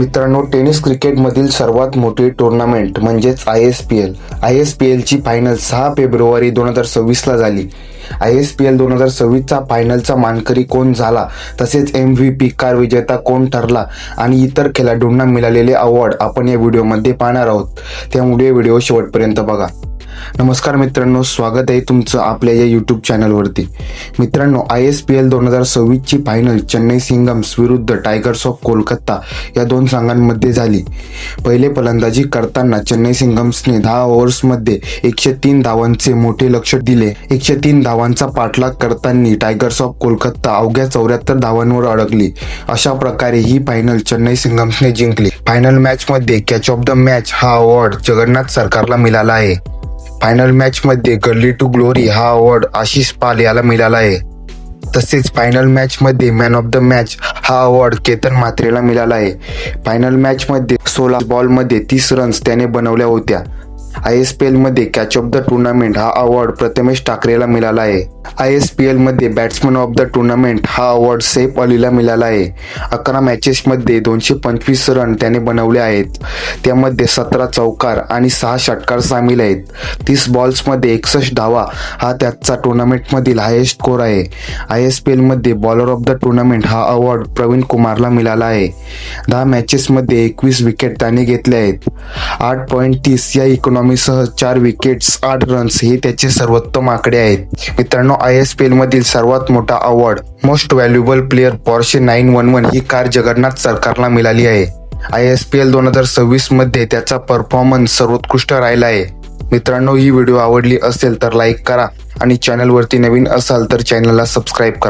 मित्रांनो टेनिस क्रिकेटमधील सर्वात मोठी टुर्नामेंट म्हणजेच I S P L. I S P एलची final सहा फेब्रुवारी दोन हजार सव्वीसला झाली. आय एस पी एल दोन हजार सव्वीसचा फायनलचा मानकरी कोण झाला? तसेच एम व्ही पी कार विजेता कोण ठरला? आणि इतर खेळाडूंना मिळालेले अवॉर्ड आपण या व्हिडिओमध्ये पाहणार आहोत. त्यामुळे व्हिडिओ शेवटपर्यंत बघा. नमस्कार मित्रांनो स्वागत आहे तुमचं आपल्या या यूट्यूब चॅनलवरती मित्रांनो आय एस पी एल दोन हजार सव्वीसची फायनल चेन्नई सिंगम्स विरुद्ध टायगर्स ऑफ कोलकाता या दोन संघांमध्ये झाली. पहिले फलंदाजी करताना चेन्नई सिंगम्सने दहा ओव्हर्समध्ये एकशे तीन धावांचे मोठे लक्ष दिले. एकशे तीन धावांचा पाठलाग करताना टायगर्स ऑफ कोलकाता अवघ्या चौऱ्याहत्तर धावांवर अडकली. अशा प्रकारे ही फायनल चेन्नई सिंगम्सने जिंकली. फायनल मॅचमध्ये कॅच ऑफ द मॅच हा अवॉर्ड जगन्नाथ सरकारला मिळाला आहे. फायनल मॅच मध्ये गल्ली टू ग्लोरी हा अवॉर्ड आशिष पाल याला मिळाला आहे. तसेच फायनल मॅच मध्ये मॅन ऑफ द मॅच हा अवॉर्ड केतन म्हात्रेला मिळाला आहे. फायनल मॅच मध्ये सोळा बॉलमध्ये तीस रन्स त्याने बनवल्या होत्या. आय एस पी एलमध्ये कॅच ऑफ द टुर्नामेंट हा अवॉर्ड प्रथमेश ठाकरेला मिळाला आहे. आय एस पी एलमध्ये बॅट्समन ऑफ द टुर्नामेंट हा अवॉर्ड सैफ अलीला मिळाला आहे. अकरा मॅचेसमध्ये दोनशे पंचवीस रन त्याने बनवले आहेत. त्यामध्ये सतरा चौकार आणि सहा षटकार सामील आहेत. तीस बॉल्समध्ये एकसष्ट धावा हा त्याचा टुर्नामेंटमधील हायेस्ट स्कोर आहे. आय एस पी एलमध्ये बॉलर ऑफ द टुर्नामेंट हा अवॉर्ड प्रवीण कुमारला मिळाला आहे. दहा मॅचेसमध्ये एकवीस विकेट त्याने घेतले आहेत. आठ पॉईंट तीस या इकॉनॉमीसह चार विकेट्स आठ रन्स हे त्याचे सर्वोत्तम आकडे आहेत. मित्रांनो आय एस पी एल मधील सर्वात मोठा award most valuable player Porsche nine one one ही कार जगन्नाथ सरकारला मिळाली आहे. आय एस पी एल दोन हजार सव्वीसमध्ये त्याचा परफॉर्मन्स सर्वोत्कृष्ट राहिला आहे. मित्रांनो ही व्हिडिओ आवडली असेल तर लाईक करा आणि चॅनलवरती नवीन असाल तर चॅनलला सबस्क्राईब करा.